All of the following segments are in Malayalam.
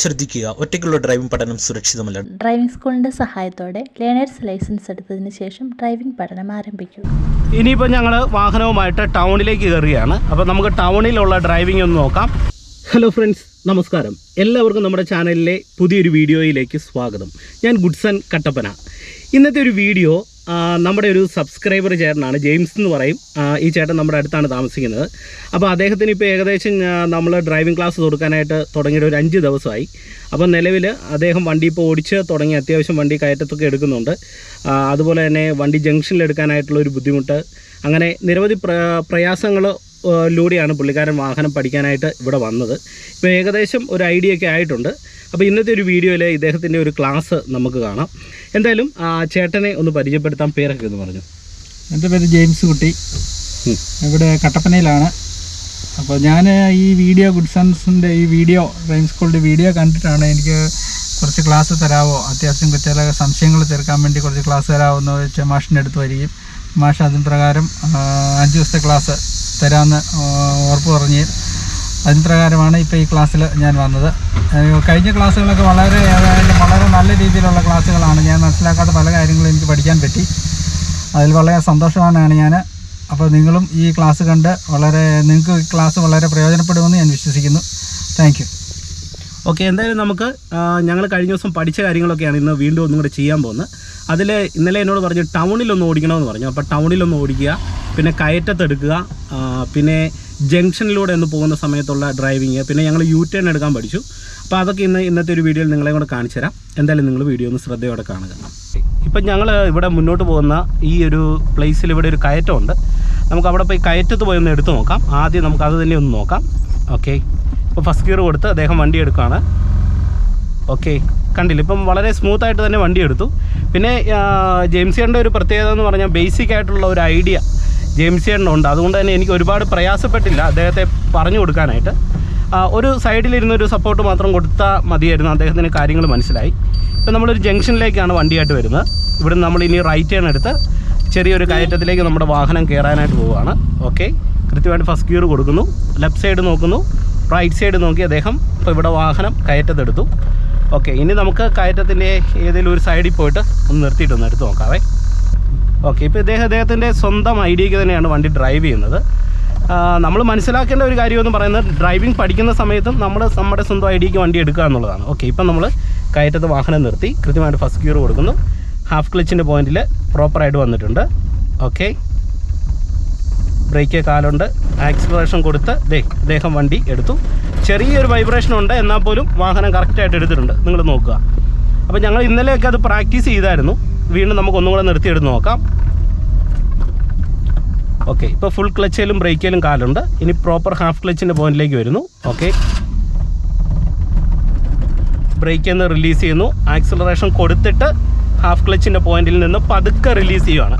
ശ്രദ്ധിക്കുക. ഒറ്റയ്ക്കുള്ള ഡ്രൈവിംഗ് പഠനം സുരക്ഷിതമല്ല. ഡ്രൈവിംഗ് സ്കൂളിന്റെ സഹായത്തോടെ ലേണേഴ്സ് ലൈസൻസ് എടുത്തതിന് ശേഷം ഡ്രൈവിംഗ് പഠനം ആരംഭിക്കും ഇനിയിപ്പോൾ ഞങ്ങൾ വാഹനവുമായിട്ട് ടൗണിലേക്ക് കയറുകയാണ്. അപ്പോൾ നമുക്ക് ടൗണിലുള്ള ഡ്രൈവിംഗ് ഒന്ന് നോക്കാം. ഹലോ ഫ്രണ്ട്സ് നമസ്കാരം. എല്ലാവർക്കും നമ്മുടെ ചാനലിലെ പുതിയൊരു വീഡിയോയിലേക്ക് സ്വാഗതം. ഞാൻ ഗുഡ്സൺ കട്ടപ്പന. ഇന്നത്തെ ഒരു വീഡിയോ നമ്മുടെ ഒരു സബ്സ്ക്രൈബർ ചേട്ടനാണ് ജെയിംസ് എന്ന് പറയും. ഈ ചേട്ടൻ നമ്മുടെ അടുത്താണ് താമസിക്കുന്നത്. അപ്പോൾ അദ്ദേഹത്തിന് ഇപ്പോൾ ഏകദേശം നമ്മൾ ഡ്രൈവിംഗ് ക്ലാസ് കൊടുക്കാനായിട്ട് തുടങ്ങിയിട്ട് ഒരു അഞ്ച് ദിവസമായി. അപ്പോൾ നിലവിൽ അദ്ദേഹം വണ്ടി ഇപ്പോൾ ഓടിച്ച് തുടങ്ങി അത്യാവശ്യം വണ്ടി കയറ്റത്തൊക്കെ എടുക്കുന്നുണ്ട്. അതുപോലെ തന്നെ വണ്ടി ജംഗ്ഷനിൽ എടുക്കാനായിട്ടുള്ള ഒരു ബുദ്ധിമുട്ട്. അങ്ങനെ നിരവധി പ്ര പ്രയാസങ്ങൾ ലൂടെയാണ് പുള്ളിക്കാരൻ വാഹനം പഠിക്കാനായിട്ട് ഇവിടെ വന്നത്. ഇപ്പോൾ ഏകദേശം ഒരു ഐഡിയ ഒക്കെ ആയിട്ടുണ്ട്. അപ്പോൾ ഇന്നത്തെ ഒരു വീഡിയോയിൽ ഇദ്ദേഹത്തിന്റെ ഒരു ക്ലാസ് നമുക്ക് കാണാം. എന്തായാലും ആ ചേട്ടനെ ഒന്ന് പരിചയപ്പെടുത്താൻ പേരൊക്കെ എന്ന് പറഞ്ഞു. എന്റെ പേര് ജെയിംസ് കുട്ടി. ഇവിടെ കട്ടപ്പനയിലാണ്. അപ്പോൾ ഞാൻ ഈ വീഡിയോ ഗുഡ് സൺസിന്റെ ഈ വീഡിയോ ഡ്രൈം സ്കൂളിന്റെ വീഡിയോ കണ്ടിട്ടാണ് എനിക്ക് കുറച്ച് ക്ലാസ് തരാമോ അത്യാവശ്യം ചില സംശയങ്ങൾ തീർക്കാൻ വേണ്ടി കുറച്ച് ക്ലാസ് തരാമോ എന്ന് വെച്ചാൽ മാഷിന്റെ അടുത്ത് വരികയും മാഷ് അതിന് പ്രകാരം അഞ്ച് ദിവസത്തെ ക്ലാസ് തരാമെന്ന് ഉറപ്പ് പറഞ്ഞ് അതിന് പ്രകാരമാണ് ഇപ്പോൾ ഈ ക്ലാസ്സിൽ ഞാൻ വന്നത്. കഴിഞ്ഞ ക്ലാസ്സുകളൊക്കെ വളരെ വളരെ നല്ല രീതിയിലുള്ള ക്ലാസ്സുകളാണ്. ഞാൻ മനസ്സിലാക്കാത്ത പല കാര്യങ്ങളും എനിക്ക് പഠിക്കാൻ പറ്റി. അതിൽ വളരെ സന്തോഷവാനാണ് ഞാൻ അപ്പോൾ നിങ്ങളും ഈ ക്ലാസ് കണ്ട് വളരെ നിങ്ങൾക്ക് ഈ ക്ലാസ് വളരെ പ്രയോജനപ്പെടുമെന്ന് ഞാൻ വിശ്വസിക്കുന്നു. Thank you. ഓക്കെ എന്തായാലും നമുക്ക് ഞങ്ങൾ കഴിഞ്ഞ ദിവസം പഠിച്ച കാര്യങ്ങളൊക്കെയാണ് ഇന്ന് വീണ്ടും ഒന്നും കൂടെ ചെയ്യാൻ പോകുന്നത്. അതിൽ ഇന്നലെ എന്നോട് പറഞ്ഞു ടൗണിലൊന്ന് ഓടിക്കണമെന്ന് പറഞ്ഞു. അപ്പോൾ ടൗണിലൊന്ന് ഓടിക്കുക പിന്നെ കയറ്റത്തെടുക്കുക പിന്നെ ജംഗ്ഷനിലൂടെ ഒന്ന് പോകുന്ന സമയത്തുള്ള ഡ്രൈവിങ് പിന്നെ ഞങ്ങൾ യു ടേൺ എടുക്കാൻ പഠിച്ചു. അപ്പോൾ അതൊക്കെ ഇന്ന് ഇന്നത്തെ ഒരു വീഡിയോയിൽ നിങ്ങളെ കൂടെ കാണിച്ചു തരാം. എന്തായാലും നിങ്ങൾ വീഡിയോ ഒന്ന് ശ്രദ്ധയോടെ കാണുക. ഇപ്പം ഞങ്ങൾ ഇവിടെ മുന്നോട്ട് പോകുന്ന ഈ ഒരു പ്ലേസിൽ ഇവിടെ ഒരു കയറ്റമുണ്ട്. നമുക്ക് അവിടെ പോയി കയറ്റത്ത് പോയി ഒന്ന് എടുത്ത് നോക്കാം. ആദ്യം നമുക്ക് അത് തന്നെ ഒന്ന് നോക്കാം. ഓക്കെ ഇപ്പോൾ ഫസ്റ്റ് ഗിയർ കൊടുത്ത് അദ്ദേഹം വണ്ടി എടുക്കുകയാണ് ഓക്കെ കണ്ടില്ല. ഇപ്പം വളരെ സ്മൂത്ത് ആയിട്ട് തന്നെ വണ്ടി എടുത്തു. പിന്നെ ആ, ജെയിംസിയന്റെ ഒരു പ്രത്യേകത എന്ന് പറഞ്ഞാൽ ബേസിക് ആയിട്ടുള്ള ഒരു ഐഡിയ ജെയിംസിയണ്ണുണ്ട് അതുകൊണ്ട് തന്നെ എനിക്ക് ഒരുപാട് പ്രയാസപ്പെട്ടില്ല അദ്ദേഹത്തെ പറഞ്ഞു കൊടുക്കാനായിട്ട്. ഒരു സൈഡിലിരുന്ന് ഒരു സപ്പോർട്ട് മാത്രം കൊടുത്താൽ മതിയായിരുന്നു. അദ്ദേഹത്തിന് കാര്യങ്ങൾ മനസ്സിലായി. ഇപ്പം നമ്മളൊരു ജംഗ്ഷനിലേക്കാണ് വണ്ടിയായിട്ട് വരുന്നത്. ഇവിടെ നമ്മൾ ഇനി റൈറ്റ് ടേൺ എടുത്ത് ചെറിയൊരു കയറ്റത്തിലേക്ക് നമ്മുടെ വാഹനം കയറാനായിട്ട് പോവുകയാണ്. ഓക്കെ കൃത്യമായിട്ട് ഫസ്റ്റ് ഗിയർ കൊടുക്കുന്നു. ലെഫ്റ്റ് സൈഡ് നോക്കുന്നു. റൈറ്റ് സൈഡ് നോക്കി അദ്ദേഹം ഇപ്പോൾ ഇവിടെ വാഹനം കയറ്റത്തെടുത്തു. ഓക്കെ ഇനി നമുക്ക് കയറ്റത്തിന്റെ ഏതെങ്കിലും ഒരു സൈഡിൽ പോയിട്ട് ഒന്ന് നിർത്തിയിട്ട് ഒന്ന് എടുത്ത് നോക്കാവേ. ഓക്കെ ഇപ്പോൾ ഇദ്ദേഹം അദ്ദേഹത്തിന്റെ സ്വന്തം ഐഡിയയ്ക്ക് തന്നെയാണ് വണ്ടി ഡ്രൈവ് ചെയ്യുന്നത്. നമ്മൾ മനസ്സിലാക്കേണ്ട ഒരു കാര്യം എന്ന് പറയുന്നത് ഡ്രൈവിംഗ് പഠിക്കുന്ന സമയത്തും നമ്മൾ നമ്മുടെ സ്വന്തം ഐഡിയയ്ക്ക് വണ്ടി എടുക്കുക എന്നുള്ളതാണ്. ഓക്കെ ഇപ്പം നമ്മൾ കയറ്റത്ത് വാഹനം നിർത്തി കൃത്യമായിട്ട് ഫസ്റ്റ് ഗിയർ കൊടുക്കുന്നു. ഹാഫ് ക്ലച്ചിന്റെ പോയിന്റിൽ പ്രോപ്പറായിട്ട് വന്നിട്ടുണ്ട്. Okay break കാലുണ്ട്. ആക്സിലറേഷൻ കൊടുത്ത് ദേ അദ്ദേഹം വണ്ടി എടുത്തു. ചെറിയൊരു വൈബ്രേഷൻ ഉണ്ട്. എന്നാൽ പോലും വാഹനം കറക്റ്റായിട്ട് എടുത്തിട്ടുണ്ട്. നിങ്ങൾ നോക്കുക. അപ്പോൾ ഞങ്ങൾ ഇന്നലെയൊക്കെ അത് പ്രാക്ടീസ് ചെയ്തായിരുന്നു. വീണ്ടും നമുക്ക് ഒന്നും കൂടെ നിർത്തിയെടുത്ത് നോക്കാം. ഓക്കെ ഇപ്പോൾ ഫുൾ ക്ലച്ചിലും ബ്രേക്കിലും കാലുണ്ട്. ഇനി പ്രോപ്പർ ഹാഫ് ക്ലച്ചിന്റെ പോയിന്റിലേക്ക് വരുന്നു. ഓക്കെ ബ്രേക്കിൽ നിന്ന് റിലീസ് ചെയ്യുന്നു. ആക്സിലറേഷൻ കൊടുത്തിട്ട് ഹാഫ് ക്ലച്ചിന്റെ പോയിന്റിൽ നിന്ന് പതുക്കെ റിലീസ് ചെയ്യുവാണ്.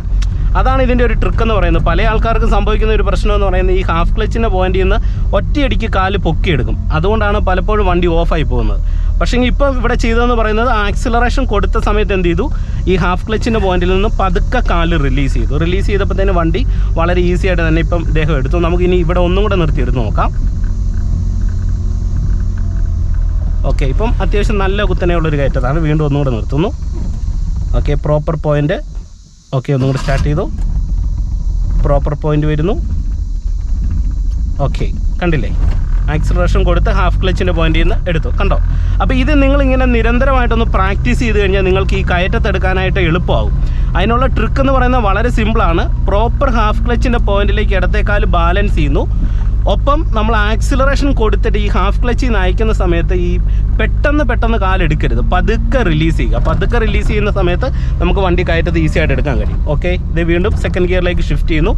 അതാണ് ഇതിന്റെ ഒരു ട്രിക്ക് എന്ന് പറയുന്നത്. പല ആൾക്കാർക്കും സംഭവിക്കുന്ന ഒരു പ്രശ്നം എന്ന് പറയുന്നത് ഈ ഹാഫ് ക്ലച്ചിന്റെ പോയിന്റിൽ നിന്ന് ഒറ്റയടിക്ക് കാൽ പൊക്കിയെടുക്കും. അതുകൊണ്ടാണ് പലപ്പോഴും വണ്ടി ഓഫായി പോകുന്നത്. പക്ഷേ ഇപ്പോൾ ഇവിടെ ചെയ്തതെന്ന് പറയുന്നത് ആക്സിലറേഷൻ കൊടുത്ത സമയത്ത് എന്ത് ചെയ്തു? ഈ ഹാഫ് ക്ലച്ചിന്റെ പോയിന്റിൽ നിന്ന് പതുക്കെ കാൽ റിലീസ് ചെയ്തു. റിലീസ് ചെയ്തപ്പോൾ തന്നെ വണ്ടി വളരെ ഈസി ആയിട്ട് തന്നെ ഇപ്പം ഇദ്ദേഹം എടുത്തു. നമുക്ക് ഇനി ഇവിടെ ഒന്നും കൂടെ നിർത്തിയെടുത്ത് നോക്കാം. ഓക്കെ ഇപ്പം അത്യാവശ്യം നല്ല കുത്തനെയുള്ളൊരു കയറ്റതാണ് വീണ്ടും ഒന്നുകൂടെ നിർത്തുന്നു. ഓക്കെ പ്രോപ്പർ പോയിന്റ് ഓക്കെ ഒന്നും കൂടെ സ്റ്റാർട്ട് ചെയ്തു. പ്രോപ്പർ പോയിന്റ് വരുന്നു. ഓക്കെ കണ്ടില്ലേ? ആക്സിലറേഷൻ കൊടുത്ത് ഹാഫ് ക്ലച്ചിന്റെ പോയിന്റിൽ നിന്ന് എടുത്തു. കണ്ടോ? അപ്പോൾ ഇത് നിങ്ങളിങ്ങനെ നിരന്തരമായിട്ടൊന്ന് പ്രാക്ടീസ് ചെയ്ത് കഴിഞ്ഞാൽ നിങ്ങൾക്ക് ഈ കയറ്റത്തെടുക്കാനായിട്ട് എളുപ്പമാകും അതിനുള്ള ട്രിക്ക് എന്ന് പറയുന്നത് വളരെ സിമ്പിളാണ് പ്രോപ്പർ ഹാഫ് ക്ലച്ചിന്റെ പോയിന്റിലേക്ക് ഇടത്തേക്കാൽ ബാലൻസ് ചെയ്യുന്നു. ഒപ്പം നമ്മൾ ആക്സിലറേഷൻ കൊടുത്തിട്ട് ഈ ഹാഫ് ക്ലച്ചിൽ നിന്ന് അയക്കുന്ന സമയത്ത് ഈ പെട്ടെന്ന് പെട്ടെന്ന് കാലെടുക്കരുത്. പതുക്കെ റിലീസ് ചെയ്യുക. പതുക്കെ റിലീസ് ചെയ്യുന്ന സമയത്ത് നമുക്ക് വണ്ടി കയറ്റത്ത് ഈസി ആയിട്ട് എടുക്കാൻ കഴിയും. ഓക്കെ ഇത് വീണ്ടും സെക്കൻഡ് ഗിയറിലേക്ക് ഷിഫ്റ്റ് ചെയ്യുന്നു.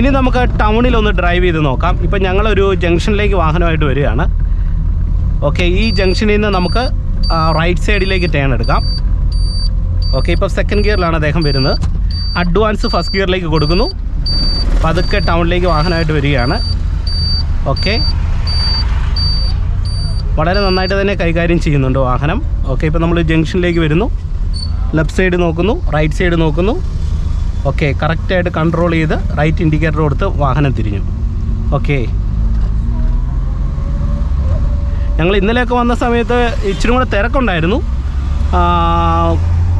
ഇനി നമുക്ക് ടൗണിൽ ഒന്ന് ഡ്രൈവ് ചെയ്ത് നോക്കാം. ഇപ്പം ഞങ്ങളൊരു ജംഗ്ഷനിലേക്ക് വാഹനമായിട്ട് വരികയാണ്. ഓക്കെ ഈ ജംഗ്ഷനിൽ നിന്ന് നമുക്ക് റൈറ്റ് സൈഡിലേക്ക് ടേൺ എടുക്കാം. ഓക്കെ ഇപ്പോൾ സെക്കൻഡ് ഗിയറിലാണ് അദ്ദേഹം വരുന്നത്. അഡ്വാൻസ് ഫസ്റ്റ് ഗിയറിലേക്ക് കൊടുക്കുന്നു. പതുക്കെ ടൗണിലേക്ക് വാഹനമായിട്ട് വരികയാണ്. ഓക്കെ. വളരെ നന്നായിട്ട് തന്നെ കൈകാര്യം ചെയ്യുന്നുണ്ട് വാഹനം. ഓക്കെ ഇപ്പോൾ നമ്മൾ ജംഗ്ഷനിലേക്ക് വരുന്നു. ലെഫ്റ്റ് സൈഡ് നോക്കുന്നു റൈറ്റ് സൈഡ് നോക്കുന്നു. ഓക്കെ കറക്റ്റായിട്ട് കൺട്രോൾ ചെയ്ത് റൈറ്റ് ഇൻഡിക്കേറ്റർ കൊടുത്ത് വാഹനം തിരിഞ്ഞു. ഓക്കെ. ഞങ്ങൾ ഇന്നലെയൊക്കെ വന്ന സമയത്ത് ഇച്ചിരി കൂടെ തിരക്കുണ്ടായിരുന്നു.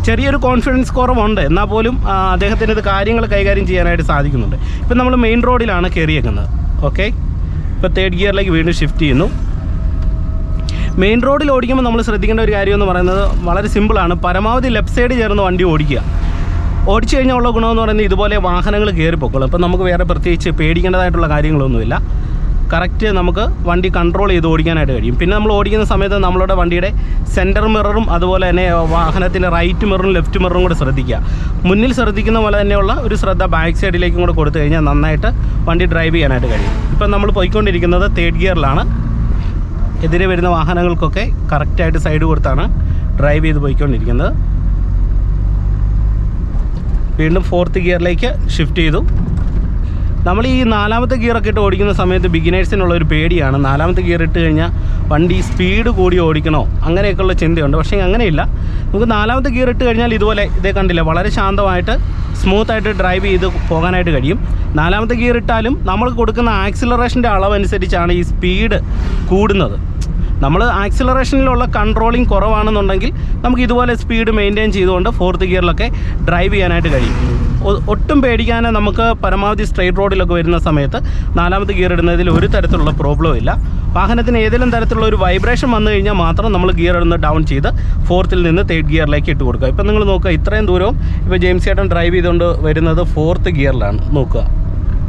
ചെറിയൊരു കോൺഫിഡൻസ് കുറവുണ്ട്. എന്നാൽ പോലും അദ്ദേഹത്തിന് ഇത് കാര്യങ്ങൾ കൈകാര്യം ചെയ്യാനായിട്ട് സാധിക്കുന്നുണ്ട്. ഇപ്പം നമ്മൾ മെയിൻ റോഡിലാണ് കയറിയേക്കുന്നത് ഓക്കെ. ഇപ്പോൾ തേർഡ് ഗിയറിലേക്ക് വീണ്ടും ഷിഫ്റ്റ് ചെയ്യുന്നു. മെയിൻ റോഡിൽ ഓടിക്കുമ്പോൾ നമ്മൾ ശ്രദ്ധിക്കേണ്ട ഒരു കാര്യം എന്ന് പറയുന്നത് വളരെ സിമ്പിളാണ് പരമാവധി ലെഫ്റ്റ് സൈഡ് ചേർന്ന് വണ്ടി ഓടിക്കുക. ഓടിച്ചു കഴിഞ്ഞാൽ ഉള്ള ഗുണമെന്ന് പറയുന്നത് ഇതുപോലെ വാഹനങ്ങൾ കയറി പൊക്കോളും. അപ്പം നമുക്ക് വേറെ പ്രത്യേകിച്ച് പേടിക്കേണ്ടതായിട്ടുള്ള കാര്യങ്ങളൊന്നുമില്ല. കറക്റ്റ് നമുക്ക് വണ്ടി കൺട്രോൾ ചെയ്ത് ഓടിക്കാനായിട്ട് കഴിയും. പിന്നെ നമ്മൾ ഓടിക്കുന്ന സമയത്ത് നമ്മളുടെ വണ്ടിയുടെ സെന്റർ മിററും അതുപോലെ തന്നെ വാഹനത്തിന്റെ റൈറ്റ് മിററും ലെഫ്റ്റ് മിററും കൂടെ ശ്രദ്ധിക്കുക. മുന്നിൽ ശ്രദ്ധിക്കുന്ന പോലെ തന്നെയുള്ള ഒരു ശ്രദ്ധ ബാക്ക് സൈഡിലേക്കും കൂടെ കൊടുത്തു കഴിഞ്ഞാൽ നന്നായിട്ട് വണ്ടി ഡ്രൈവ് ചെയ്യാനായിട്ട് കഴിയും. ഇപ്പം നമ്മൾ പോയിക്കൊണ്ടിരിക്കുന്നത് തേർഡ് ഗിയറിലാണ് എതിരെ വരുന്ന വാഹനങ്ങൾക്കൊക്കെ കറക്റ്റായിട്ട് സൈഡ് കൊടുത്താണ് ഡ്രൈവ് ചെയ്ത് പോയിക്കൊണ്ടിരിക്കുന്നത്. വീണ്ടും ഫോർത്ത് ഗിയറിലേക്ക് ഷിഫ്റ്റ് ചെയ്തു. നമ്മൾ ഈ നാലാമത്തെ ഗിയറൊക്കെ ഇട്ട് ഓടിക്കുന്ന സമയത്ത് ബിഗിനേഴ്സിനുള്ള ഒരു പേടിയാണ്. നാലാമത്തെ ഗിയർ ഇട്ട് കഴിഞ്ഞാൽ വണ്ടി സ്പീഡ് കൂടി ഓടിക്കണോ? അങ്ങനെയൊക്കെയുള്ള ചിന്തയുണ്ട്. പക്ഷേ അങ്ങനെയില്ല. നമുക്ക് നാലാമത്തെ ഗിയർ ഇട്ട് കഴിഞ്ഞാൽ ഇതുപോലെ ഇതേ കണ്ടില്ല വളരെ ശാന്തമായിട്ട് സ്മൂത്തായിട്ട് ഡ്രൈവ് ചെയ്ത് പോകാനായിട്ട് കഴിയും. നാലാമത്തെ ഗിയർ ഇട്ടാലും നമ്മൾ കൊടുക്കുന്ന ആക്സിലറേഷന്റെ അളവനുസരിച്ചാണ് ഈ സ്പീഡ് കൂടുന്നത്. നമ്മൾ ആക്സിലറേഷനിലുള്ള കൺട്രോളിങ് കുറവാണെന്നുണ്ടെങ്കിൽ നമുക്ക് ഇതുപോലെ സ്പീഡ് മെയിന്റെയിൻ ചെയ്തുകൊണ്ട് ഫോർത്ത് ഗിയറിലൊക്കെ ഡ്രൈവ് ചെയ്യാനായിട്ട് കഴിയും. ഒട്ടും പേടിക്കാതെ നമുക്ക് പരമാവധി സ്ട്രെയിറ്റ് റോഡിലൊക്കെ വരുന്ന സമയത്ത് നാലാമത്തെ ഗിയർ ഇടുന്നതിൽ ഒരു തരത്തിലുള്ള പ്രോബ്ലം ഇല്ല. വാഹനത്തിന് ഏതെങ്കിലും തരത്തിലുള്ള ഒരു വൈബ്രേഷൻ വന്നു കഴിഞ്ഞാൽ മാത്രം നമ്മൾ ഗിയർ ഇടുന്ന ഡൗൺ ചെയ്ത് ഫോർത്തിൽ നിന്ന് തേർഡ് ഗിയറിലേക്ക് ഇട്ട് കൊടുക്കുക. ഇപ്പം നിങ്ങൾ നോക്കുക ഇത്രയും ദൂരവും ഇപ്പോൾ ജെയിംസ് ചേട്ടൻ ഡ്രൈവ് ചെയ്തുകൊണ്ട് വരുന്നത് ഫോർത്ത് ഗിയറിലാണ് നോക്കുക.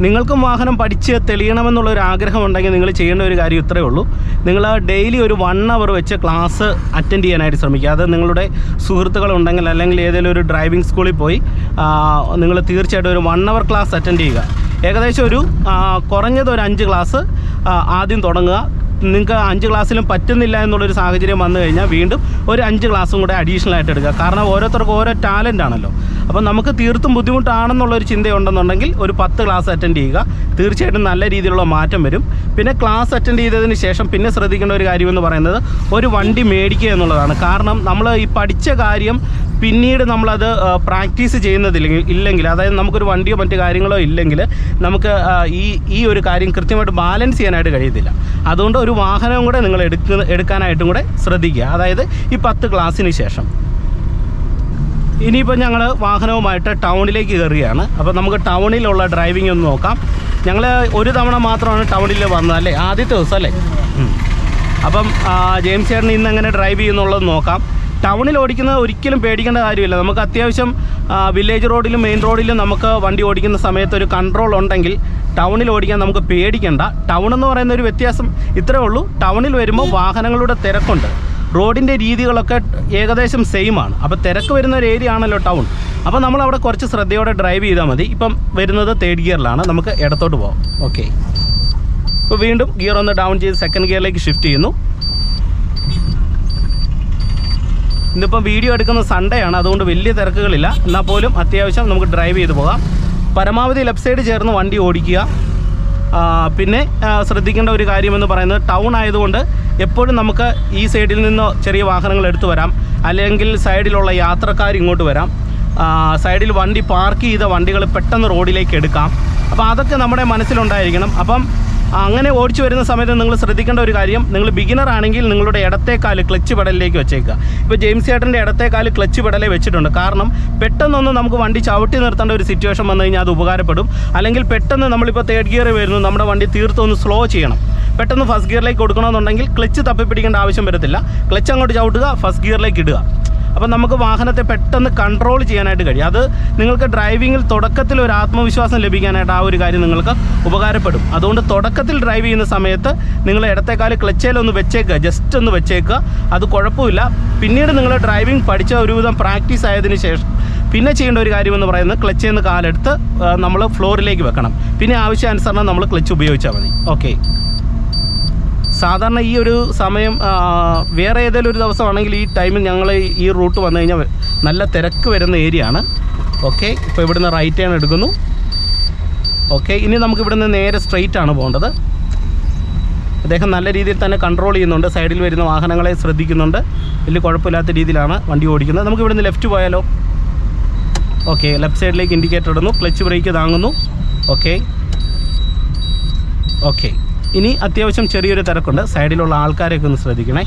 നിങ്ങൾക്കും വാഹനം പഠിച്ച് തെളിയണമെന്നുള്ള ഒരു ആഗ്രഹം ഉണ്ടെങ്കിൽ നിങ്ങൾ ചെയ്യേണ്ട ഒരു കാര്യം ഇത്രയേ ഉള്ളൂ. നിങ്ങൾ ഡെയിലി ഒരു വൺ അവർ വെച്ച് ക്ലാസ് അറ്റൻഡ് ചെയ്യാനായിട്ട് ശ്രമിക്കുക. അത് നിങ്ങളുടെ സുഹൃത്തുക്കളുണ്ടെങ്കിൽ അല്ലെങ്കിൽ ഏതെങ്കിലും ഒരു ഡ്രൈവിംഗ് സ്കൂളിൽ പോയി നിങ്ങൾ തീർച്ചയായിട്ടും ഒരു വൺ അവർ ക്ലാസ് അറ്റൻഡ് ചെയ്യുക. ഏകദേശം ഒരു കുറഞ്ഞത് ഒരു അഞ്ച് ക്ലാസ് ആദ്യം തുടങ്ങുക. നിങ്ങൾക്ക് അഞ്ച് ക്ലാസ്സിലും പറ്റുന്നില്ല എന്നുള്ളൊരു സാഹചര്യം വന്നു കഴിഞ്ഞാൽ വീണ്ടും ഒരു അഞ്ച് ക്ലാസ്സും കൂടെ അഡീഷണൽ ആയിട്ട് എടുക്കുക. കാരണം ഓരോരുത്തർക്കും ഓരോ ടാലന്റ് ആണല്ലോ. അപ്പോൾ നമുക്ക് തീർത്തും ബുദ്ധിമുട്ടാണെന്നുള്ളൊരു ചിന്തയുണ്ടെന്നുണ്ടെങ്കിൽ ഒരു പത്ത് ക്ലാസ് അറ്റൻഡ് ചെയ്യുക. തീർച്ചയായിട്ടും നല്ല രീതിയിലുള്ള മാറ്റം വരും. പിന്നെ ക്ലാസ് അറ്റൻഡ് ചെയ്തതിന് ശേഷം പിന്നെ ശ്രദ്ധിക്കേണ്ട ഒരു കാര്യമെന്ന് പറയുന്നത് ഒരു വണ്ടി മേടിക്കുക എന്നുള്ളതാണ്. കാരണം നമ്മൾ ഈ പഠിച്ച കാര്യം പിന്നീട് നമ്മളത് പ്രാക്ടീസ് ചെയ്യുന്നതില്ലെങ്കിൽ ഇല്ലെങ്കിൽ അതായത് നമുക്കൊരു വണ്ടിയോ മറ്റു കാര്യങ്ങളോ ഇല്ലെങ്കിൽ നമുക്ക് ഈ ഈ ഒരു കാര്യം കൃത്യമായിട്ട് ബാലൻസ് ചെയ്യാനായിട്ട് കഴിയത്തില്ല. അതുകൊണ്ട് ഒരു വാഹനവും കൂടെ നിങ്ങൾ എടുക്കുന്ന എടുക്കാനായിട്ടും കൂടെ ശ്രദ്ധിക്കുക. അതായത് ഈ പത്ത് ക്ലാസ്സിന് ശേഷം. ഇനിയിപ്പോൾ ഞങ്ങൾ വാഹനവുമായിട്ട് ടൗണിലേക്ക് കയറുകയാണ്. അപ്പോൾ നമുക്ക് ടൗണിലുള്ള ഡ്രൈവിംഗ് ഒന്ന് നോക്കാം. ഞങ്ങൾ ഒരു തവണ മാത്രമാണ് ടൗണിൽ വന്നത് അല്ലേ? ആദ്യത്തെ ദിവസം അല്ലേ? അപ്പം ജെയിംസ് ചേട്ടൻ ഇന്ന് എങ്ങനെ ഡ്രൈവ് ചെയ്യുന്നുള്ളത് നോക്കാം. ടൗണിൽ ഓടിക്കുന്നത് ഒരിക്കലും പേടിക്കേണ്ട കാര്യമില്ല. നമുക്ക് അത്യാവശ്യം വില്ലേജ് റോഡിലും മെയിൻ റോഡിലും നമുക്ക് വണ്ടി ഓടിക്കുന്ന സമയത്ത് ഒരു കൺട്രോൾ ഉണ്ടെങ്കിൽ ടൗണിൽ ഓടിക്കാൻ നമുക്ക് പേടിക്കേണ്ട. ടൗൺ എന്ന് പറയുന്ന ഒരു വ്യത്യാസം ഇത്രേ ഉള്ളൂ. ടൗണിൽ വരുമ്പോൾ വാഹനങ്ങളുടെ തിരക്കുണ്ട്. റോഡിന്റെ രീതികളൊക്കെ ഏകദേശം സെയിം ആണ്. അപ്പോൾ തിരക്ക് വരുന്ന ഒരു ഏരിയ ആണല്ലോ ടൗൺ അപ്പോൾ നമ്മൾ അവിടെ കുറച്ച് ശ്രദ്ധയോടെ ഡ്രൈവ് ചെയ്താൽ മതി. ഇപ്പം വരുന്നത് തേർഡ് ഗിയറിലാണ് നമുക്ക് ഇടത്തോട്ട് പോകാം ഓക്കെ ഇപ്പോൾ വീണ്ടും ഗിയർ ഒന്ന് ഡൗൺ ചെയ്ത് സെക്കൻഡ് ഗിയറിലേക്ക് ഷിഫ്റ്റ് ചെയ്യുന്നു. ഇന്നിപ്പം വീഡിയോ എടുക്കുന്ന സൺഡേ ആണ്. അതുകൊണ്ട് വലിയ തിരക്കുകളില്ല. എന്നാൽ പോലും അത്യാവശ്യം നമുക്ക് ഡ്രൈവ് ചെയ്ത് പോകാം. പരമാവധി ലെഫ്റ്റ് സൈഡ് ചേർന്ന് വണ്ടി ഓടിക്കുക. പിന്നെ ശ്രദ്ധിക്കേണ്ട ഒരു കാര്യമെന്ന് പറയുന്നത് ടൗൺ ആയതുകൊണ്ട് എപ്പോഴും നമുക്ക് ഈ സൈഡിൽ നിന്നോ ചെറിയ വാഹനങ്ങൾ എടുത്തു വരാം. അല്ലെങ്കിൽ സൈഡിലുള്ള യാത്രക്കാർ ഇങ്ങോട്ട് വരാം. സൈഡിൽ വണ്ടി പാർക്ക് ചെയ്ത വണ്ടികൾ പെട്ടെന്ന് റോഡിലേക്ക് എടുക്കാം. അപ്പോൾ അതൊക്കെ നമ്മുടെ മനസ്സിലുണ്ടായിരിക്കണം. അപ്പം അങ്ങനെ ഓടിച്ചു വരുന്ന സമയത്ത് നിങ്ങൾ ശ്രദ്ധിക്കേണ്ട ഒരു കാര്യം നിങ്ങൾ ബിഗിനർ ആണെങ്കിൽ നിങ്ങളുടെ ഇടത്തേക്കാൽ ക്ലച്ച് പെടലിലേക്ക് വെച്ചേക്കുക. ഇപ്പോൾ ജെയിംസ് ചേട്ടന്റെ ഇടത്തേക്കാൽ ക്ലച്ച് പെടലേ വെച്ചിട്ടുണ്ട്. കാരണം പെട്ടെന്നൊന്നും നമുക്ക് വണ്ടി ചവിട്ടി നിർത്തേണ്ട ഒരു സിറ്റുവേഷൻ വന്നു കഴിഞ്ഞാൽ അത് ഉപകാരപ്പെടും. അല്ലെങ്കിൽ പെട്ടെന്ന് നമ്മളിപ്പോൾ തേർഡ് ഗിയർ വരുന്നു നമ്മുടെ വണ്ടി തീർത്തൊന്ന് സ്ലോ ചെയ്യണം. പെട്ടെന്ന് ഫസ്റ്റ് ഗിയറിലേക്ക് കൊടുക്കണമെന്നുണ്ടെങ്കിൽ ക്ലച്ച് തപ്പിപ്പിടിക്കേണ്ട ആവശ്യം വരത്തില്ല. ക്ലച്ച് അങ്ങോട്ട് ചവിട്ടുക ഫസ്റ്റ് ഗിയറിലേക്ക് ഇടുക. അപ്പം നമുക്ക് വാഹനത്തെ പെട്ടെന്ന് കൺട്രോൾ ചെയ്യാനായിട്ട് കഴിയും. അത് നിങ്ങൾക്ക് ഡ്രൈവിങ്ങിൽ തുടക്കത്തിൽ ഒരു ആത്മവിശ്വാസം ലഭിക്കാനായിട്ട് ആ ഒരു കാര്യം നിങ്ങൾക്ക് ഉപകാരപ്പെടും. അതുകൊണ്ട് തുടക്കത്തിൽ ഡ്രൈവ് ചെയ്യുന്ന സമയത്ത് നിങ്ങൾ ഇടത്തേക്കാൽ ക്ലച്ചേലൊന്ന് വെച്ചേക്കുക. ജസ്റ്റ് ഒന്ന് വെച്ചേക്കുക. അത് കുഴപ്പമില്ല. പിന്നീട് നിങ്ങൾ ഡ്രൈവിംഗ് പഠിച്ച ഒരുവിധം പ്രാക്ടീസ് ആയതിന് ശേഷം പിന്നെ ചെയ്യേണ്ട ഒരു കാര്യമെന്ന് പറയുന്നത് ക്ലച്ചിൽ നിന്ന് കാലെടുത്ത് നമ്മൾ ഫ്ലോറിലേക്ക് വെക്കണം. പിന്നെ ആവശ്യാനുസരണം നമ്മൾ ക്ലച്ച് ഉപയോഗിച്ചാൽ മതി. ഓക്കെ സാധാരണ ഈ ഒരു സമയം വേറെ ഏതെങ്കിലും ഒരു ദിവസമാണെങ്കിൽ ഈ ടൈമിൽ ഞങ്ങൾ ഈ റൂട്ട് വന്നു കഴിഞ്ഞാൽ നല്ല തിരക്ക് വരുന്ന ഏരിയ ആണ്. ഓക്കെ ഇപ്പോൾ ഇവിടുന്ന് റൈറ്റ് ടേൺ എടുക്കുന്നു. ഓക്കെ ഇനി നമുക്ക് ഇവിടുന്ന് നേരെ സ്ട്രെയിറ്റ് ആണ് പോകേണ്ടത്. അദ്ദേഹം നല്ല രീതിയിൽ തന്നെ കൺട്രോൾ ചെയ്യുന്നുണ്ട്. സൈഡിൽ വരുന്ന വാഹനങ്ങളെ ശ്രദ്ധിക്കുന്നുണ്ട്. വലിയ കുഴപ്പമില്ലാത്ത രീതിയിലാണ് വണ്ടി ഓടിക്കുന്നത്. നമുക്ക് ഇവിടുന്ന് ലെഫ്റ്റ് പോയാലോ? ഓക്കെ ലെഫ്റ്റ് സൈഡിലേക്ക് ഇൻഡിക്കേറ്റർ ഇടുന്നു. ക്ലച്ച് ബ്രേക്ക് താങ്ങുന്നു. ഓക്കെ. ഓക്കെ. ഇനി അത്യാവശ്യം ചെറിയൊരു തിരക്കുണ്ട്. സൈഡിലുള്ള ആൾക്കാരെയൊക്കെ ഒന്ന് ശ്രദ്ധിക്കണേ.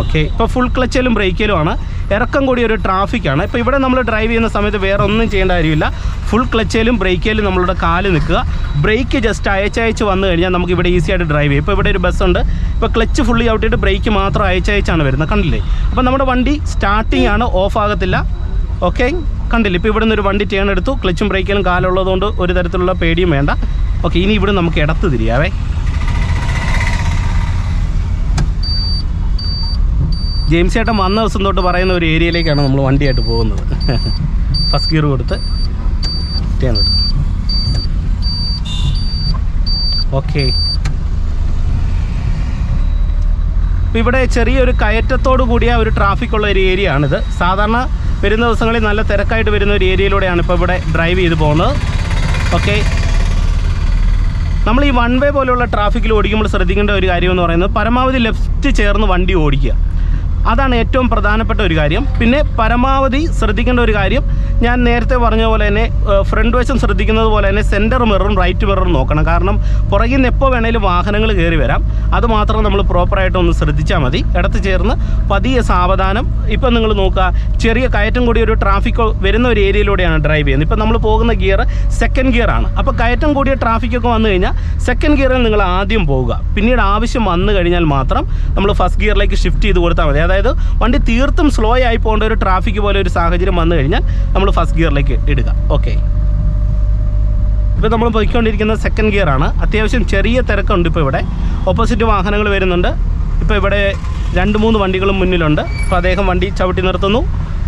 ഓക്കെ ഇപ്പോൾ ഫുൾ ക്ലച്ചിലും ബ്രേക്കിലുമാണ് ഇറക്കം കൂടി ഒരു ട്രാഫിക്കാണ് ഇപ്പോൾ ഇവിടെ നമ്മൾ ഡ്രൈവ് ചെയ്യുന്ന സമയത്ത് വേറെ ഒന്നും ചെയ്യേണ്ട കാര്യമില്ല. ഫുൾ ക്ലച്ചിലും ബ്രേക്കിലും നമ്മളുടെ കാൽ നിൽക്കുക. ബ്രേക്ക് ജസ്റ്റ് അയച്ചയച്ച് വന്നു കഴിഞ്ഞാൽ നമുക്ക് ഇവിടെ ഈസി ആയിട്ട് ഡ്രൈവ് ചെയ്യാം. ഇപ്പോൾ ഇവിടെ ഒരു ബസ്സുണ്ട് ഇപ്പോൾ ക്ലച്ച് ഫുള്ളി ഔട്ടിട്ട് ബ്രേക്ക് മാത്രം അയച്ചയച്ചാണ് വരുന്നത്. കണ്ടില്ലേ? അപ്പോൾ നമ്മുടെ വണ്ടി സ്റ്റാർട്ടിംഗ് ആണ്. ഓഫ് ആകത്തില്ല. ഓക്കെ കണ്ടില്ല? ഇപ്പോൾ ഇവിടെ ഒരു വണ്ടി ടേൺ എടുത്തു. ക്ലച്ചും ബ്രേക്കിലും കാലുള്ളതുകൊണ്ട് ഒരു തരത്തിലുള്ള പേടിയും വേണ്ട. ഓക്കെ ഇനി ഇവിടെ നമുക്ക് ഇടത്ത് തിരിയാവേ. ജെയിംസ് ചേട്ടൻ വന്ന ദിവസം തൊട്ട് പറയുന്ന ഒരു ഏരിയയിലേക്കാണ് നമ്മൾ വണ്ടിയായിട്ട് പോകുന്നത്. ഫസ്റ്റ് ഗിയർ കൊടുത്ത് ടേൺ ഓക്കെ. അപ്പോൾ ഇവിടെ ചെറിയൊരു കയറ്റത്തോടു കൂടിയ ഒരു ട്രാഫിക് ഉള്ള ഒരു ഏരിയ ആണിത്. സാധാരണ വരുന്ന ദിവസങ്ങളിൽ നല്ല തിരക്കായിട്ട് വരുന്ന ഒരു ഏരിയയിലൂടെയാണ് ഇപ്പോൾ ഇവിടെ ഡ്രൈവ് ചെയ്ത് പോകുന്നത്. ഓക്കെ. നമ്മൾ ഈ വൺ വേ പോലെയുള്ള ട്രാഫിക്കിൽ ഓടിക്കുമ്പോൾ ശ്രദ്ധിക്കേണ്ട ഒരു കാര്യം എന്ന് പറയുന്നത് പരമാവധി ലെഫ്റ്റ് ചേർന്ന് വണ്ടി ഓടിക്കുക. അതാണ് ഏറ്റവും പ്രധാനപ്പെട്ട ഒരു കാര്യം. പിന്നെ പരമാവധി ശ്രദ്ധിക്കേണ്ട ഒരു കാര്യം ഞാൻ നേരത്തെ പറഞ്ഞ പോലെ തന്നെ ഫ്രണ്ട് വശം ശ്രദ്ധിക്കുന്നത് പോലെ തന്നെ സെന്റർ മിററും റൈറ്റ് മിററും നോക്കണം. കാരണം പുറകിൽ നിന്ന് എപ്പോൾ വേണേലും വാഹനങ്ങൾ കയറി വരാം. അത് മാത്രം നമ്മൾ പ്രോപ്പറായിട്ട് ഒന്ന് ശ്രദ്ധിച്ചാൽ മതി. ഇടത്ത് ചേർന്ന് പതിയെ സാവധാനം. ഇപ്പം നിങ്ങൾ നോക്കുക ചെറിയ കയറ്റം കൂടി ഒരു ട്രാഫിക്കോ വരുന്ന ഒരു ഏരിയയിലൂടെയാണ് ഡ്രൈവ് ചെയ്യുന്നത്. ഇപ്പം നമ്മൾ പോകുന്ന ഗിയർ സെക്കൻഡ് ഗിയർ ആണ്. അപ്പോൾ കയറ്റം കൂടിയ ട്രാഫിക്കൊക്കെ വന്നു കഴിഞ്ഞാൽ സെക്കൻഡ് ഗിയറിൽ നിങ്ങൾ ആദ്യം പോവുക പിന്നീട് ആവശ്യം വന്നു കഴിഞ്ഞാൽ മാത്രം നമ്മൾ ഫസ്റ്റ് ഗിയറിലേക്ക് ഷിഫ്റ്റ് ചെയ്ത് കൊടുത്താൽ മതി. അതായത് വണ്ടി തീർത്തും സ്ലോ ആയി പോകേണ്ട ഒരു ട്രാഫിക് പോലെ ഒരു സാഹചര്യം വന്നു കഴിഞ്ഞാൽ നമ്മൾ ഫസ്റ്റ് ഗിയറിലേക്ക് ഇടുക. ഓക്കെ ഇപ്പോൾ നമ്മൾ പോയിക്കൊണ്ടിരിക്കുന്നത് സെക്കൻഡ് ഗിയറാണ് അത്യാവശ്യം ചെറിയ തിരക്കുണ്ട് ഇപ്പോൾ ഇവിടെ. ഓപ്പോസിറ്റ് വാഹനങ്ങൾ വരുന്നുണ്ട്. ഇപ്പോൾ ഇവിടെ രണ്ട് മൂന്ന് വണ്ടികളും മുന്നിലുണ്ട്. അപ്പോൾ അദ്ദേഹം വണ്ടി ചവിട്ടി നിർത്തുന്നു.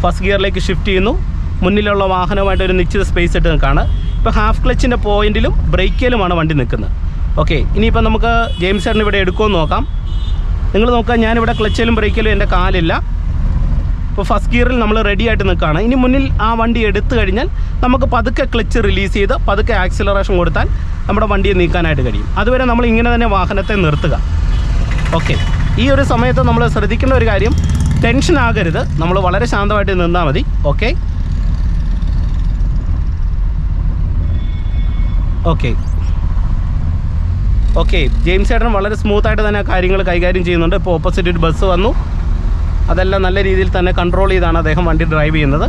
ഫസ്റ്റ് ഗിയറിലേക്ക് ഷിഫ്റ്റ് ചെയ്യുന്നു. മുന്നിലുള്ള വാഹനവുമായിട്ട് ഒരു നിശ്ചിത സ്പേസ് ഇട്ട് നിൽക്കുകയാണ് ഇപ്പോൾ ഹാഫ് ക്ലച്ചിന്റെ പോയിന്റിലും ബ്രേക്കിലുമാണ് വണ്ടി നിൽക്കുന്നത്. ഓക്കെ ഇനിയിപ്പോൾ നമുക്ക് ജെയിംസ് ചേട്ടൻ ഇവിടെ എടുക്കുമെന്ന് നോക്കാം. നിങ്ങൾ നോക്കുക ഞാനിവിടെ ക്ലച്ചിലും ബ്രേക്കിലും എന്റെ കാലില്ല. ഇപ്പോൾ ഫസ്റ്റ് ഗിയറിൽ നമ്മൾ റെഡി ആയിട്ട് നിൽക്കുകയാണ് ഇനി മുന്നിൽ ആ വണ്ടി എടുത്തു കഴിഞ്ഞാൽ നമുക്ക് പതുക്കെ ക്ലച്ച് റിലീസ് ചെയ്ത് പതുക്കെ ആക്സിലറേഷൻ കൊടുത്താൽ നമ്മുടെ വണ്ടിയെ നീക്കാനായിട്ട് കഴിയും. അതുവരെ നമ്മൾ ഇങ്ങനെ തന്നെ വാഹനത്തെ നിർത്തുക. ഓക്കെ ഈ ഒരു സമയത്ത് നമ്മൾ ശ്രദ്ധിക്കേണ്ട ഒരു കാര്യം ടെൻഷൻ ആകരുത്. നമ്മൾ വളരെ ശാന്തമായിട്ട് നിന്നാൽ മതി. ഓക്കെ ഓക്കെ ഓക്കെ ജെയിംസ് ചേട്ടൻ വളരെ സ്മൂത്തായിട്ട് തന്നെ കാര്യങ്ങൾ കൈകാര്യം ചെയ്യുന്നുണ്ട്. ഇപ്പോൾ ഓപ്പോസിറ്റ് ഒരു ബസ് വന്നു. അതെല്ലാം നല്ല രീതിയിൽ തന്നെ കൺട്രോൾ ചെയ്താണ് അദ്ദേഹം വണ്ടി ഡ്രൈവ് ചെയ്യുന്നത്.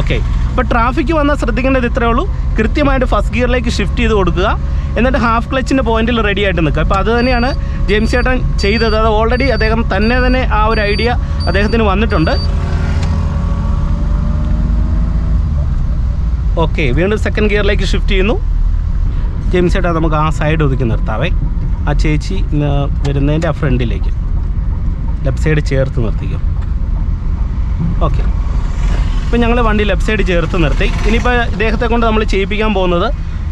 ഓക്കെ അപ്പോൾ ട്രാഫിക്ക് വന്നാൽ ശ്രദ്ധിക്കേണ്ടത് ഇത്രയേ ഉള്ളൂ. കൃത്യമായിട്ട് ഫസ്റ്റ് ഗിയറിലേക്ക് ഷിഫ്റ്റ് ചെയ്ത് കൊടുക്കുക. എന്നിട്ട് ഹാഫ് ക്ലച്ചിന്റെ പോയിന്റിൽ റെഡി ആയിട്ട് നിൽക്കുക. അപ്പോൾ അത് തന്നെയാണ് ജെയിംസ് ചേട്ടൻ ചെയ്തത്. അത് ഓൾറെഡി അദ്ദേഹം തന്നെ തന്നെ ആ ഒരു ഐഡിയ അദ്ദേഹത്തിന് വന്നിട്ടുണ്ട്. ഓക്കെ വീണ്ടും സെക്കൻഡ് ഗിയറിലേക്ക് ഷിഫ്റ്റ് ചെയ്യുന്നു. ജെയിംസ് ചേട്ടാ നമുക്ക് ആ സൈഡ് ഒതുക്കി നിർത്താവേ. ആ ചേച്ചി വരുന്നതിന്റെ ആ ഫ്രണ്ടിലേക്ക് ലെഫ്റ്റ് സൈഡ് ചേർത്ത് നിർത്തിക്കും. ഓക്കെ. ഇപ്പം ഞങ്ങൾ വണ്ടി ലെഫ്റ്റ് സൈഡ് ചേർത്ത് നിർത്തി. ഇനിയിപ്പോൾ ഇദ്ദേഹത്തെ കൊണ്ട് നമ്മൾ ചെയ്യിപ്പിക്കാൻ പോകുന്നത്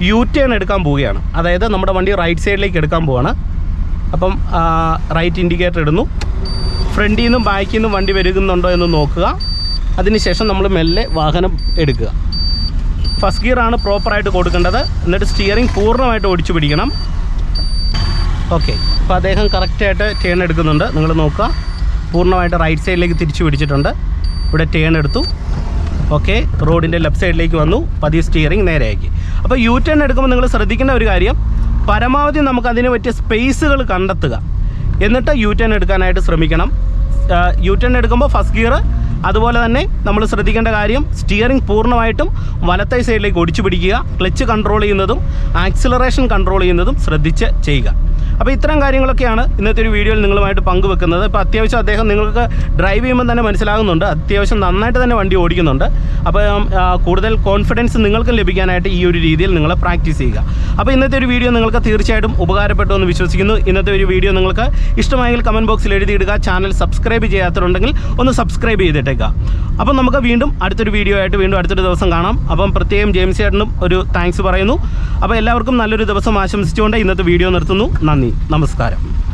യു ടേൺ എടുക്കാൻ പോവുകയാണ്. അതായത് നമ്മുടെ വണ്ടി റൈറ്റ് സൈഡിലേക്ക് എടുക്കാൻ പോവാണ്. അപ്പം റൈറ്റ് ഇൻഡിക്കേറ്റർ ഇടുന്നു. ഫ്രണ്ടിൽ നിന്നും ബാക്കിൽ നിന്നും വണ്ടി വരുന്നുണ്ടോ എന്ന് നോക്കുക. അതിനുശേഷം നമ്മൾ മെല്ലെ വാഹനം എടുക്കുക. ഫസ്റ്റ് ഗിയറാണ് പ്രോപ്പറായിട്ട് കൊടുക്കേണ്ടത്. എന്നിട്ട് സ്റ്റിയറിംഗ് പൂർണമായിട്ട് ഓടിച്ചു പിടിക്കണം. ഓക്കെ. അപ്പോൾ അദ്ദേഹം കറക്റ്റായിട്ട് ടേൺ എടുക്കുന്നുണ്ട്. നിങ്ങൾ നോക്കുക. പൂർണമായിട്ട് റൈറ്റ് സൈഡിലേക്ക് തിരിച്ചു പിടിച്ചിട്ടുണ്ട്. ഇവിടെ ടേൺ എടുത്തു. ഓക്കെ റോഡിന്റെ ലെഫ്റ്റ് സൈഡിലേക്ക് വന്നു. പതിയെ സ്റ്റിയറിംഗ് നേരെയാക്കി. അപ്പോൾ യു ടേൺ എടുക്കുമ്പോൾ നിങ്ങൾ ശ്രദ്ധിക്കേണ്ട ഒരു കാര്യം പരമാവധി നമുക്ക് അതിന് പറ്റിയ സ്പേസുകൾ കണ്ടെത്തുക. എന്നിട്ട് യു ടേൺ എടുക്കാനായിട്ട് ശ്രമിക്കണം. യു ടേൺ എടുക്കുമ്പോൾ ഫസ്റ്റ് ഗിയർ അതുപോലെ തന്നെ നമ്മൾ ശ്രദ്ധിക്കേണ്ട കാര്യം സ്റ്റിയറിംഗ് പൂർണമായിട്ടും വലത്തൈ സൈഡിലേക്ക് ഒടിച്ചു പിടിക്കുക ക്ലച്ച് കൺട്രോൾ ചെയ്യുന്നതും ആക്സിലറേഷൻ കൺട്രോൾ ചെയ്യുന്നതും ശ്രദ്ധിച്ച് ചെയ്യുക. അപ്പോൾ ഇത്തരം കാര്യങ്ങളൊക്കെയാണ് ഇന്നത്തെ ഒരു വീഡിയോയിൽ നിങ്ങളുമായിട്ട് പങ്കുവെക്കുന്നത്. ഇപ്പോൾ അത്യാവശ്യം അദ്ദേഹം നിങ്ങൾക്ക് ഡ്രൈവ് ചെയ്യുമ്പോൾ തന്നെ മനസ്സിലാകുന്നുണ്ട്. അത്യാവശ്യം നന്നായിട്ട് തന്നെ വണ്ടി ഓടിക്കുന്നുണ്ട്. അപ്പോൾ കൂടുതൽ കോൺഫിഡൻസ് നിങ്ങൾക്കും ലഭിക്കാനായിട്ട് ഈ ഒരു രീതിയിൽ നിങ്ങൾ പ്രാക്ടീസ് ചെയ്യുക. അപ്പോൾ ഇന്നത്തെ ഒരു വീഡിയോ നിങ്ങൾക്ക് തീർച്ചയായിട്ടും ഉപകാരപ്പെട്ടു എന്ന് വിശ്വസിക്കുന്നു. ഇന്നത്തെ ഒരു വീഡിയോ നിങ്ങൾക്ക് ഇഷ്ടമായെങ്കിൽ കമന്റ് ബോക്സിൽ എഴുതിയിടുക. ചാനൽ സബ്സ്ക്രൈബ് ചെയ്യാത്തവരുണ്ടെങ്കിൽ ഒന്ന് സബ്സ്ക്രൈബ് ചെയ്തിട്ടേക്കുക അപ്പം നമുക്ക് വീണ്ടും അടുത്തൊരു വീഡിയോ ആയിട്ട് വീണ്ടും അടുത്തൊരു ദിവസം കാണാം. അപ്പം പ്രത്യേകം ജെയിംസ് ചേട്ടനും ഒരു താങ്ക്സ് പറയുന്നു. അപ്പോൾ എല്ലാവർക്കും നല്ലൊരു ദിവസം ആശംസിച്ചുകൊണ്ട് ഇന്നത്തെ വീഡിയോ നിർത്തുന്നു. നന്ദി. നമസ്കാരം.